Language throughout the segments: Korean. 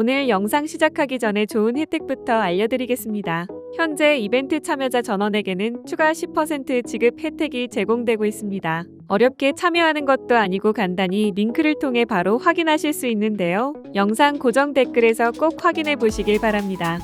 오늘 영상 시작하기 전에 좋은 혜택부터 알려드리겠습니다. 현재 이벤트 참여자 전원에게는 추가 10% 지급 혜택이 제공되고 있습니다. 어렵게 참여하는 것도 아니고 간단히 링크를 통해 바로 확인하실 수 있는데요. 영상 고정 댓글에서 꼭 확인해 보시길 바랍니다.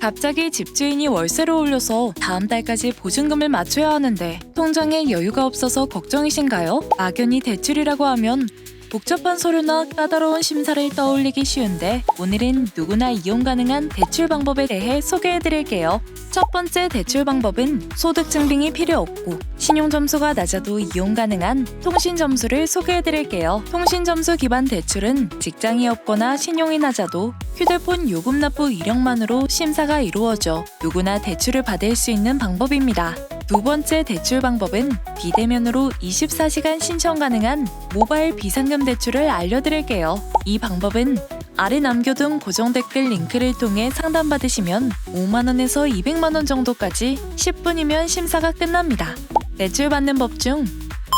갑자기 집주인이 월세를 올려서 다음 달까지 보증금을 맞춰야 하는데 통장에 여유가 없어서 걱정이신가요? 막연히 대출이라고 하면 복잡한 서류나 까다로운 심사를 떠올리기 쉬운데 오늘은 누구나 이용 가능한 대출 방법에 대해 소개해 드릴게요. 첫 번째 대출 방법은 소득 증빙이 필요 없고 신용 점수가 낮아도 이용 가능한 통신 점수를 소개해 드릴게요. 통신 점수 기반 대출은 직장이 없거나 신용이 낮아도 휴대폰 요금 납부 이력만으로 심사가 이루어져 누구나 대출을 받을 수 있는 방법입니다. 두 번째 대출 방법은 비대면으로 24시간 신청 가능한 모바일 비상금 대출을 알려드릴게요. 이 방법은 아래 남겨둔 고정 댓글 링크를 통해 상담받으시면 5만원에서 200만원 정도까지 10분이면 심사가 끝납니다. 대출받는 법 중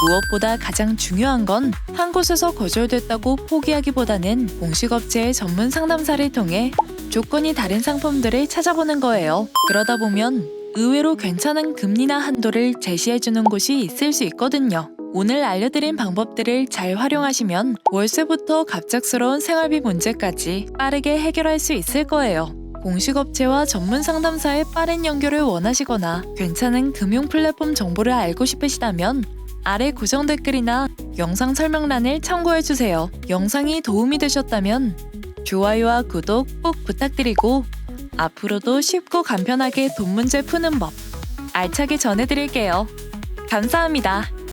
무엇보다 가장 중요한 건 한 곳에서 거절됐다고 포기하기보다는 공식업체의 전문 상담사를 통해 조건이 다른 상품들을 찾아보는 거예요. 그러다 보면 의외로 괜찮은 금리나 한도를 제시해주는 곳이 있을 수 있거든요. 오늘 알려드린 방법들을 잘 활용하시면 월세부터 갑작스러운 생활비 문제까지 빠르게 해결할 수 있을 거예요. 공식업체와 전문 상담사의 빠른 연결을 원하시거나 괜찮은 금융 플랫폼 정보를 알고 싶으시다면 아래 고정 댓글이나 영상 설명란을 참고해주세요. 영상이 도움이 되셨다면 좋아요와 구독 꼭 부탁드리고 앞으로도 쉽고 간편하게 돈 문제 푸는 법 알차게 전해드릴게요. 감사합니다.